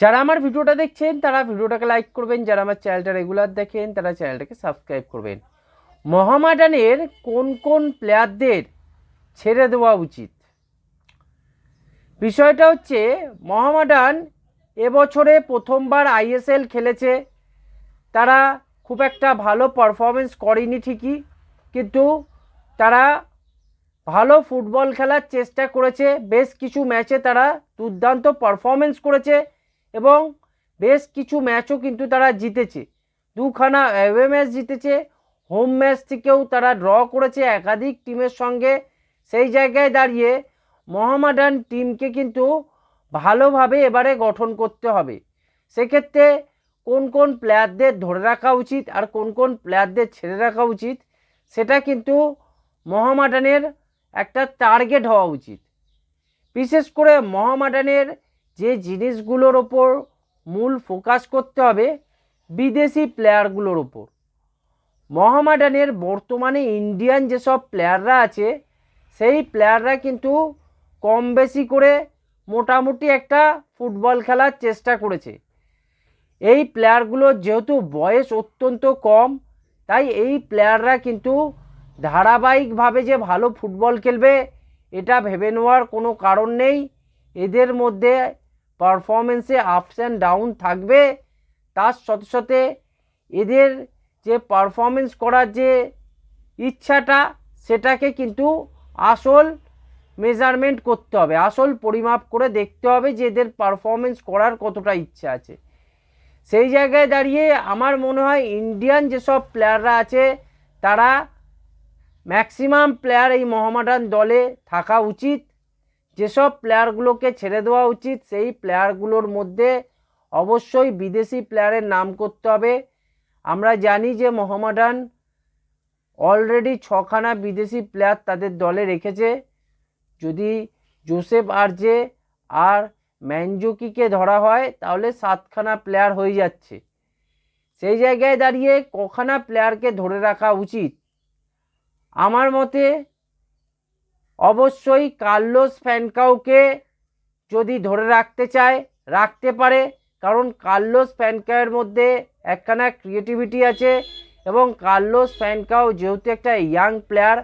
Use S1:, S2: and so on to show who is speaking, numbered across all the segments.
S1: যারা আমার ভিডিওটা দেখছেন, তারা ভিডিওটাকে লাইক করবেন। যারা আমার চ্যানেলটা রেগুলার দেখেন, তারা চ্যানেলটাকে সাবস্ক্রাইব করবেন। মোহামেডানের কোন কোন প্লেয়ারদের ছেড়ে দেওয়া উচিত? বিষয়টা হচ্ছে, মোহামেডান এবছরে প্রথমবার আইএসএল খেলেছে। তারা খুব একটা ভালো পারফরমেন্স করেনি ঠিকই, কিন্তু তারা ভালো ফুটবল খেলার চেষ্টা করেছে। বেশ কিছু ম্যাচে তারা দুর্দান্ত পারফরমেন্স করেছে। এবং বেশ কিছু ম্যাচও কিন্তু তারা জিতেছে। দুখানা অ্যাওয়ে ম্যাচ জিতেছে হোম ম্যাচ থেকেও তারা ড্র করেছে একাধিক টিমের সঙ্গে। সেই জায়গায় দাঁড়িয়ে মোহামেডান টিমকে কিন্তু ভালোভাবে এবারে গঠন করতে হবে। সেক্ষেত্রে কোন কোন প্লেয়ারদের ধরে রাখা উচিত আর কোন কোন প্লেয়ারদের ছেড়ে রাখা উচিত, সেটা কিন্তু মোহামেডানের একটা টার্গেট হওয়া উচিত। বিশেষ করে মোহামেডানের যে জিনিসগুলোর ওপর মূল ফোকাস করতে হবে বিদেশি প্লেয়ারগুলোর ওপর। মোহামেডানের বর্তমানে ইন্ডিয়ান যেসব প্লেয়াররা আছে, সেই প্লেয়াররা কিন্তু কম বেশি করে মোটামুটি একটা ফুটবল খেলার চেষ্টা করেছে। এই প্লেয়ারগুলোর যেহেতু বয়স অত্যন্ত কম, তাই এই প্লেয়াররা কিন্তু ধারাবাহিকভাবে যে ভালো ফুটবল খেলবে, এটা ভেবে নেওয়ার কোনো কারণ নেই। এদের মধ্যে পারফরমেন্সে আপস অ্যান্ড ডাউন থাকবে। তার সাথে সাথে এদের যে পারফরমেন্স করার যে ইচ্ছাটা, সেটাকে কিন্তু আসল মেজারমেন্ট করতে হবে। আসল পরিমাপ করে দেখতে হবে যে এদের পারফরমেন্স করার কতটা ইচ্ছা আছে। সেই জায়গায় দাঁড়িয়ে আমার মনে হয় ইন্ডিয়ান যেসব প্লেয়াররা আছে, তারা ম্যাক্সিমাম প্লেয়ার এই মোহামেডান দলে থাকা উচিত। যেসব প্লেয়ারগুলোকে ছেড়ে দেওয়া উচিত, সেই প্লেয়ারগুলোর মধ্যে অবশ্যই বিদেশি প্লেয়ারের নাম করতে হবে। আমরা জানি যে মোহামেডান অলরেডি ছখানা বিদেশি প্লেয়ার তাদের দলে রেখেছে। যদি জোসেফ আরজে আর ম্যানজুকিকে ধরা হয়, তাহলে সাতখানা প্লেয়ার হয়ে যাচ্ছে। সেই জায়গায় দাঁড়িয়ে কখানা প্লেয়ারকে ধরে রাখা উচিত। আমার মতে অবশ্যই কার্লোস ফ্যানকাউকে যদি ধরে রাখতে চায়, রাখতে পারে, কারণ কার্লোস ফ্যানকাউয়ের মধ্যে একখানা ক্রিয়েটিভিটি আছে এবং কার্লোস ফ্যানকাউ যেহেতু একটা ইয়াং প্লেয়ার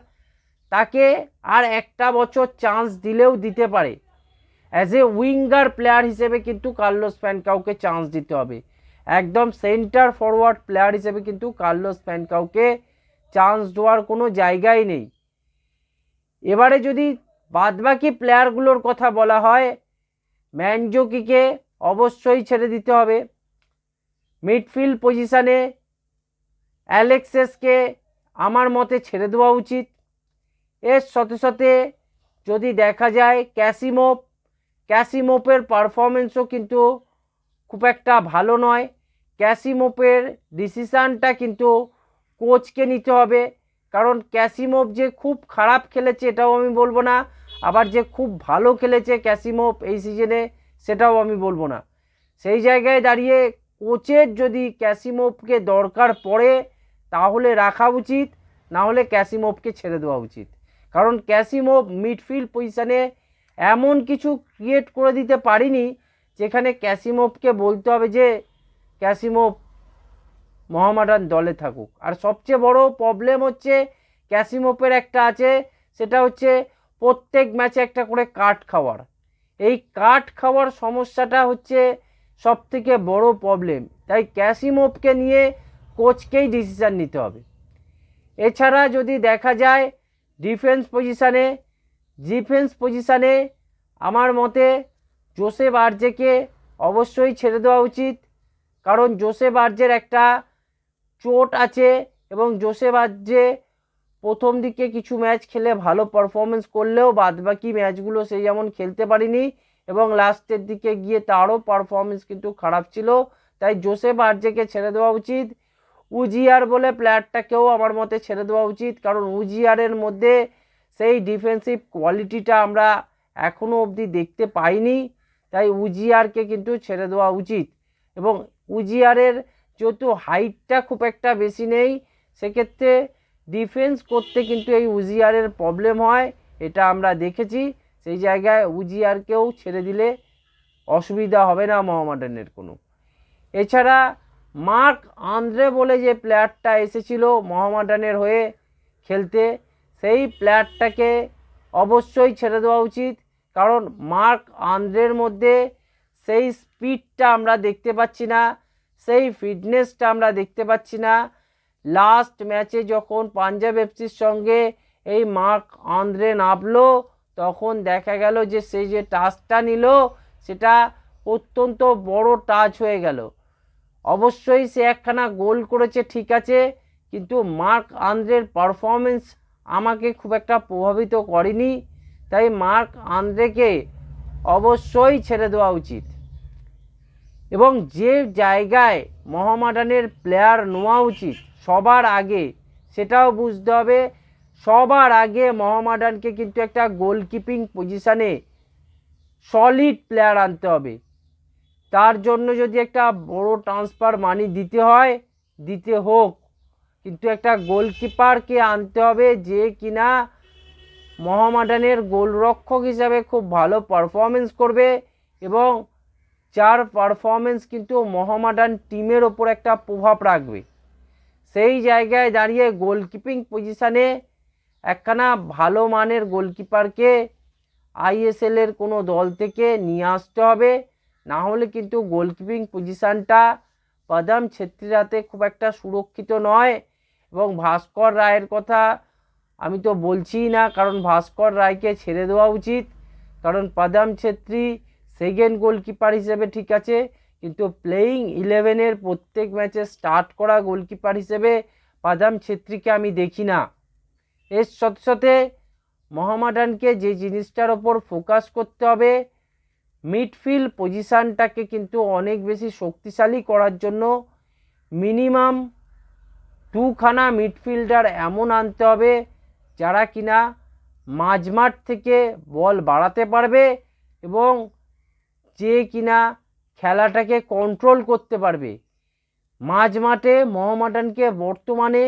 S1: তাকে আর একটা বছর চান্স দিলেও দিতে পারে। অ্যাজ এ উইঙ্গার প্লেয়ার হিসেবে কিন্তু কার্লোস ফ্যানকাউকে চান্স দিতে হবে। একদম সেন্টার ফরওয়ার্ড প্লেয়ার হিসেবে কিন্তু কার্লোস ফ্যানকাউকে চান্স দেওয়ার কোনো জায়গাই নেই। এবারে যদি বাদবাকি প্লেয়ারগুলোর কথা বলা হয়, ম্যানজোকিকে অবশ্যই ছেড়ে দিতে হবে। মিডফিল্ড পজিশানে অ্যালেক্সেসকে আমার মতে ছেড়ে দেওয়া উচিত। এর সাথে সাথে যদি দেখা যায়, ক্যাসিমোপ, ক্যাসিমোপের পারফরমেন্সও কিন্তু খুব একটা ভালো নয়। ক্যাসিমোপের ডিসিশানটা কিন্তু কোচকে নিতে হবে। কারণ ক্যাসিমোভ যে খুব খারাপ খেলেছে এটাও আমি বলব না, আবার যে খুব ভালো খেলেছে ক্যাসিমোভ এই সিজনে সেটাও আমি বলব না। সেই জায়গায় দাঁড়িয়ে কোচের যদি ক্যাসিমোভকে দরকার পড়ে, তাহলে রাখা উচিত, না হলে ক্যাসিমোভকে ছেড়ে দেওয়া উচিত। কারণ ক্যাসিমোভ মিডফিল্ড পজিশানে এমন কিছু ক্রিয়েট করে দিতে পারিনি, যেখানে ক্যাসিমোভকে বলতে হবে যে, ক্যাসিমোভ মোহামেডান দলে থাকুক। আর সবচেয়ে বড় প্রবলেম হচ্ছে ক্যাসিমোপের একটা আছে, সেটা হচ্ছে প্রত্যেক ম্যাচে একটা করে কাট খাওয়ার। এই কাট খাওয়ার সমস্যাটা হচ্ছে সব থেকে বড় প্রবলেম তাই ক্যাসিমোপকে নিয়ে কোচকেই ডিসিশান নিতে হবে। এছাড়া যদি দেখা যায় ডিফেন্স পজিশানে ডিফেন্স পজিশানে আমার মতে জোসেফ আর্জেকে অবশ্যই ছেড়ে দেওয়া উচিত। কারণ জোসেফ আর্জের একটা চোট আছে এবং জোসেফ আর্জে প্রথম দিকে কিছু ম্যাচ খেলে ভালো পারফরমেন্স করলেও বাদবাকি ম্যাচগুলো সে যেমন খেলতে পারিনি এবং লাস্টের দিকে গিয়ে তারও পারফরমেন্স কিন্তু খারাপ ছিল। তাই জোসেফ আর্জেকে ছেড়ে দেওয়া উচিত। উজিয়ার বলে প্লেয়ারটাকেও আমার মতে ছেড়ে দেওয়া উচিত। কারণ উজিয়ারের মধ্যে সেই ডিফেন্সিভ কোয়ালিটিটা আমরা এখনও অবধি দেখতে পাইনি। তাই উজিয়ারকে কিন্তু ছেড়ে দেওয়া উচিত। এবং উজিয়ারের যেহেতু হাইটটা খুব একটা বেশি নেই, সেক্ষেত্রে ডিফেন্স করতে কিন্তু এই উজিয়ারের প্রবলেম হয়, এটা আমরা দেখেছি। সেই জায়গায় উজিয়ারকেও ছেড়ে দিলে অসুবিধা হবে না মোহামেডানের কোনো। এছাড়া মার্ক আন্দ্রে বলে যে প্লেয়ারটা এসেছিল মোহামেডানের হয়ে খেলতে, সেই প্লেয়ারটাকে অবশ্যই ছেড়ে দেওয়া উচিত। কারণ মার্ক আন্দ্রের মধ্যে সেই স্পিডটা আমরা দেখতে পাচ্ছি না। সেই ফিটনেসটা আমরা দেখতে পাচ্ছি না। লাস্ট ম্যাচে যখন পাঞ্জাব এফসির সঙ্গে এই মার্ক আন্দ্রে নামলো তখন দেখা গেল যে সেই যে টাচটা নিল, সেটা অত্যন্ত বড় টাচ হয়ে গেল। অবশ্যই সে একখানা গোল করেছে, ঠিক আছে, কিন্তু মার্ক আন্দ্রের পারফরমেন্স আমাকে খুব একটা প্রভাবিত করেনি। তাই মার্ক আন্দ্রেকে অবশ্যই ছেড়ে দেওয়া উচিত। এবং যে জায়গায় মোহামেডানের প্লেয়ার নেওয়া উচিত, সবার আগে, সেটাও বুঝতে হবে। সবার আগে মোহামেডানকে কিন্তু একটা গোলকিপিং পজিশানে সলিড প্লেয়ার আনতে হবে। তার জন্য যদি একটা বড় ট্রান্সফার মানি দিতে হয়, দিতে হোক, কিন্তু একটা গোলকিপারকে আনতে হবে যে কিনা মোহামেডানের গোলরক্ষক হিসাবে খুব ভালো পারফরমেন্স করবে এবং যার পারফরমেন্স কিন্তু মোহামেডান টিমের ওপর একটা প্রভাব রাখবে। সেই জায়গায় দাঁড়িয়ে গোলকিপিং পজিশানে একখানা ভালো মানের গোলকিপারকে আইএসএলের কোনো দল থেকে নিয়ে আসতে হবে। না হলে কিন্তু গোলকিপিং পজিশানটা বাদাম ছেত্রীর হাতে খুব একটা সুরক্ষিত নয়। এবং ভাস্কর রায়ের কথা আমি তো বলছি না, কারণ ভাস্কর রায়কে ছেড়ে দেওয়া উচিত। কারণ পাদাম ছেত্রী সেকেন্ড গোলকিপার হিসেবে ঠিক আছে, কিন্তু প্লেয়িং ইলেভেনের প্রত্যেক ম্যাচে স্টার্ট করা গোলকিপার হিসেবে পাদাম ছেত্রীকে আমি দেখি না। এর সাথে সাথে মোহামেডানকে যে জিনিসটার ওপর ফোকাস করতে হবে মিডফিল্ড পজিশানটাকে কিন্তু অনেক বেশি শক্তিশালী করার জন্য মিনিমাম দুখানা মিডফিল্ডার এমন আনতে হবে, যারা কিনা মাঝমাঠ থেকে বল বাড়াতে পারবে এবং যে কিনা খেলাটাকে কন্ট্রোল করতে পারবে। মাঝ মাঠে মোহামেডানকে বর্তমানে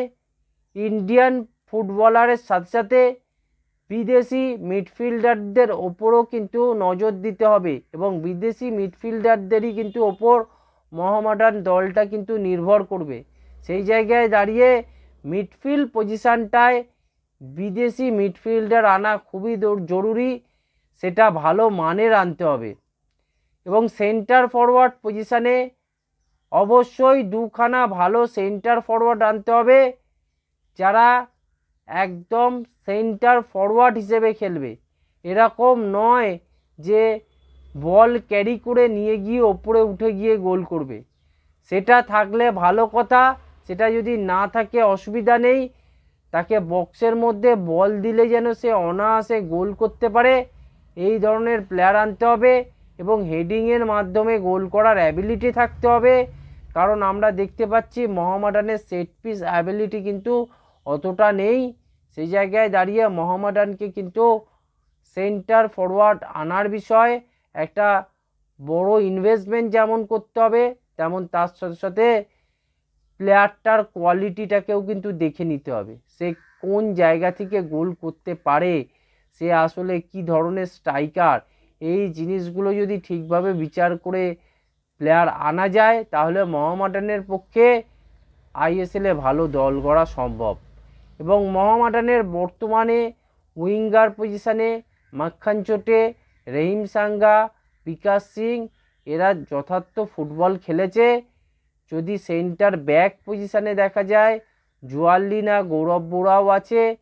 S1: ইন্ডিয়ান ফুটবলারের সাথে সাথে বিদেশি মিডফিল্ডারদের ওপরও কিন্তু নজর দিতে হবে এবং বিদেশি মিডফিল্ডারদেরই কিন্তু ওপর মোহামেডান দলটা কিন্তু নির্ভর করবে। সেই জায়গায় দাঁড়িয়ে মিডফিল্ড পজিশানটায় বিদেশি মিডফিল্ডার আনা খুবই জরুরি, সেটা ভালো মানের আনতে হবে। এবং সেন্টার ফরওয়ার্ড পজিশানে অবশ্যই দুখানা ভালো সেন্টার ফরওয়ার্ড আনতে হবে, যারা একদম সেন্টার ফরওয়ার্ড হিসেবে খেলবে। এরকম নয় যে বল ক্যারি করে নিয়ে গিয়ে ওপরে উঠে গিয়ে গোল করবে। সেটা থাকলে ভালো কথা, সেটা যদি না থাকে অসুবিধা নেই। তাকে বক্সের মধ্যে বল দিলে যেন সে অনায়াসে গোল করতে পারে। এই ধরনের প্লেয়ার আনতে হবে। এবং হেডিংয়ের মাধ্যমে গোল করার অ্যাবিলিটি থাকতে হবে। কারণ আমরা দেখতে পাচ্ছি মোহামেডানের সেট পিস অ্যাবিলিটি কিন্তু অতটা নেই। সেই জায়গায় দাঁড়িয়ে মোহামেডানকে কিন্তু সেন্টার ফরওয়ার্ড আনার বিষয় একটা বড় ইনভেস্টমেন্ট যেমন করতে হবে, তেমন তার সাথে সাথে প্লেয়ারটার কোয়ালিটিটাকেও কিন্তু দেখে নিতে হবে। সে কোন জায়গা থেকে গোল করতে পারে, সে আসলে কি ধরনের স্ট্রাইকার এই জিনিসগুলো যদি ঠিকভাবে বিচার করে প্লেয়ার আনা যায়, তাহলে মোহামেডানের পক্ষে আইএসএলে ভালো দল গড়া সম্ভব। এবং মোহামেডানের বর্তমানে উইঙ্গার পজিশানে মাখান চোটে রহিম সাঙ্গা, বিকাশ সিং, এরা যথার্থ ফুটবল খেলেছে। যদি সেন্টার ব্যাক পজিশানে দেখা যায় জুয়াল্লিনা গৌরব বোরাও আছে।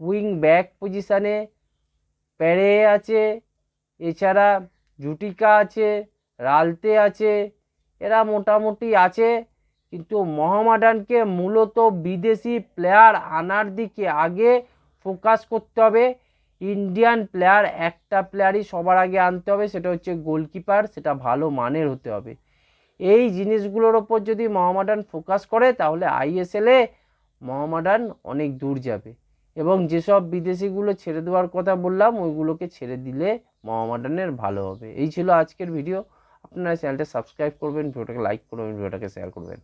S1: উইং ব্যাক পজিশানে প্যারে আছে। এছাড়া জুটিকা আছে, রালতে আছে, এরা মোটামুটি আছে। কিন্তু মোহামেডানকে মূলত বিদেশি প্লেয়ার আনার দিকে আগে ফোকাস করতে হবে। ইন্ডিয়ান প্লেয়ার একটা প্লেয়ারই সবার আগে আনতে হবে, সেটা হচ্ছে গোলকিপার, সেটা ভালো মানের হতে হবে। এই জিনিসগুলোর ওপর যদি মোহামেডান ফোকাস করে, তাহলে আইএসএলে মোহামেডান অনেক দূর যাবে। এবং যেসব বিদেশিগুলো ছেড়ে দেওয়ার কথা বললাম, ওইগুলোকে ছেড়ে দিলে মোহামেডানের ভালো হবে। এই ছিল আজকের ভিডিও। আপনারা চ্যানেলটা সাবস্ক্রাইব করবেন, ভিডিওটাকে লাইক করবেন, ভিডিওটাকে শেয়ার করবেন।